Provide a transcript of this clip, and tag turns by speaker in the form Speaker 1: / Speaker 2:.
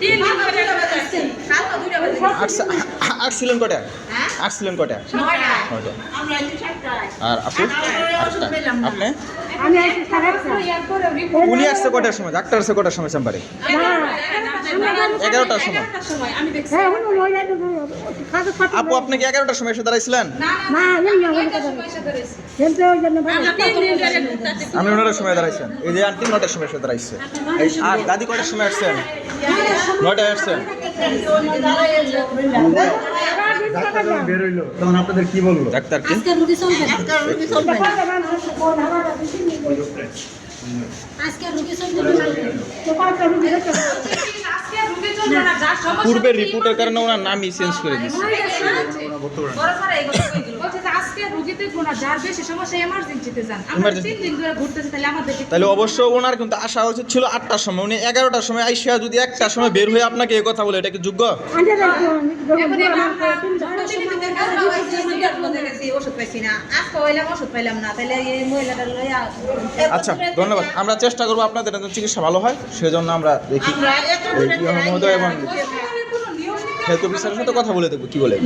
Speaker 1: তিন দিন ধরে আসছে।
Speaker 2: সাতটা দুইটা বাজে।
Speaker 3: আসছে- আসছিলেন কটা?
Speaker 2: হ্যাঁ?
Speaker 3: আসছিলেন কটা? কটা
Speaker 2: আমরা এই যে সাতটায়।
Speaker 3: আর আপু আটটা আপনি। উনি আসছে কটার সময়? ডাক্তার আসছে কটার সময় চেম্বারে? এগারোটার সময়।
Speaker 1: সময়। আমি দেখছি।
Speaker 4: হ্যাঁ, পত্র
Speaker 3: আপু আপনি কি এগারোটার সময় এসে দাঁড়াইছিলেন? আমি ওনার সময় দাঁড়াইছেন। এই যে আন্টি নটার সময় এসে দাঁড়াইছে। আর দাদি কটার সময় আসছেন? নটায় আসছেন।
Speaker 5: আপনাদের কি বলল?
Speaker 3: ডাক্তার কি?
Speaker 4: আজকে রুগী
Speaker 3: পূর্বের রিপোর্টের কারণে ওনার নামই চেঞ্জ করে দিচ্ছে
Speaker 2: বড় সারা এই কথা কই দিল?
Speaker 1: বলছে যে আজকে রুগী দেখব না যার বেশি সমস্যা এমার্জেন্সিতে যান। আমরা
Speaker 3: Emergency।
Speaker 1: তিন দিন ধরে ঘুরতেছি তাহলে
Speaker 3: অবশ্য ওনার কিন্তু আসা উচিত ছিল আটটার সময় উনি এগারোটার সময় আইসিয়া যদি একটার সময় বের হয়ে আপনাকে এই কথা বলে এটা কি যোগ্য?
Speaker 2: পাইছি না আজকে হইলাম ওষুধ পাইলাম না তাহলে এই মহিলাটা লইয়া
Speaker 3: আচ্ছা ধন্যবাদ। আমরা চেষ্টা করব আপনাদের যাতে চিকিৎসা ভালো হয় সেজন্য আমরা দেখি এবং হেলথ অফিসারের সাথে কথা বলে দেখব কি বলে।